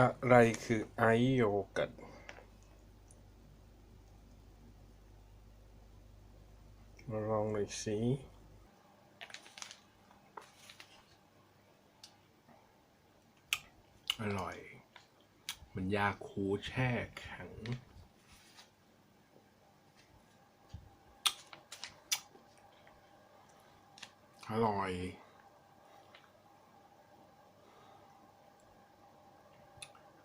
อะไรคือไอโยเกิร์ตมาลองหน่อยสิอร่อย มันยาคูแช่แข็ง อร่อย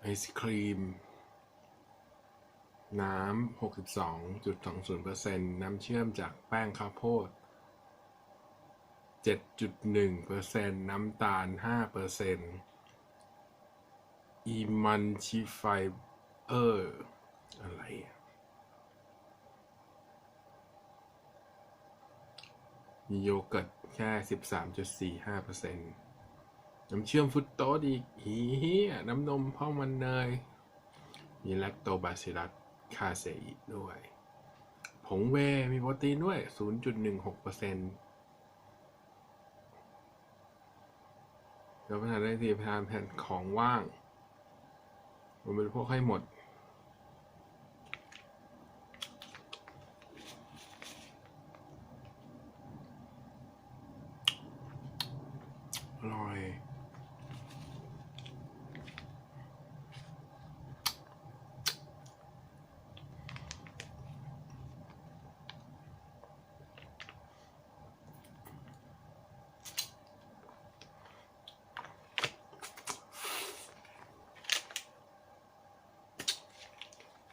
ไอศครีม น้ำ 62.20%น้ำเชื่อมจากแป้งข้าวโพด 7.1%น้ำตาล 5%อีมันชิไฟเออร์อะไรมีโยเกิร์ตแค่ 13.45%น้ น้ำเชื่อมฟุตโตสอีกฮีเหียน้ำนมพ่อมันเนย มีแลคโตบาซิลัสคาเซอิด้วย ผงเวยมีโปรตีนด้วย 0.16%แล้วประทานได้ทีประทานแผ่นของว่างมันเป็นพวกให้หมด อร่อย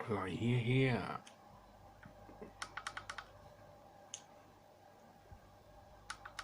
อร่อยเฮี้ยๆ